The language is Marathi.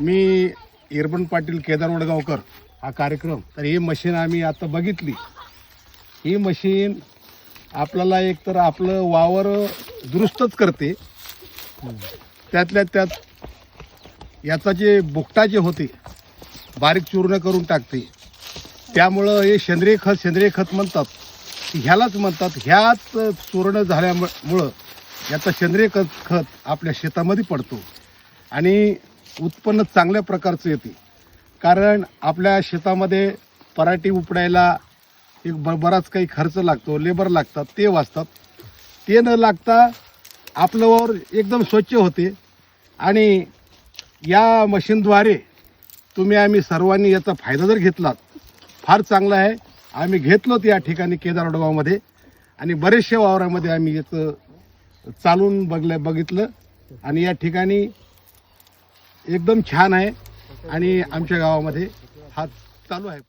मी इरबन पाटील केदार वडगावकर हा कार्यक्रम तर ही मशीन आम्ही आता बघितली. ही मशीन आपल्याला एक तर आपलं वावर दुरुस्तच करते. त्यातल्या त्यात याचा जे बुकटा जे होते बारीक चूर्ण करून टाकते. त्यामुळं हे सेंद्रिय खत सेंद्रिय खत म्हणतात. ह्यालाच म्हणतात ह्याच चूर्ण झाल्यामुळं याचा सेंद्रिय खत खत आपल्या शेतामध्ये पडतो. आणि उत्पन्न चांगल्या प्रकारचं येते. कारण आपल्या शेतामध्ये पराठी उपडायला एक ब बराच काही खर्च लागतो लेबर लागतात ते वाचतात. ते न लागता आपलं वावर एकदम स्वच्छ होते. आणि या मशीनद्वारे तुम्ही आम्ही सर्वांनी याचा फायदा जर घेतलात फार चांगला आहे. आम्ही घेतलोत या ठिकाणी केदारडगावमध्ये आणि बरेचशा वावरामध्ये आम्ही याचं चालून बघलं बघितलं. आणि या ठिकाणी एकदम छान आहे आणि आमच्या गावामध्ये हा चालू आहे.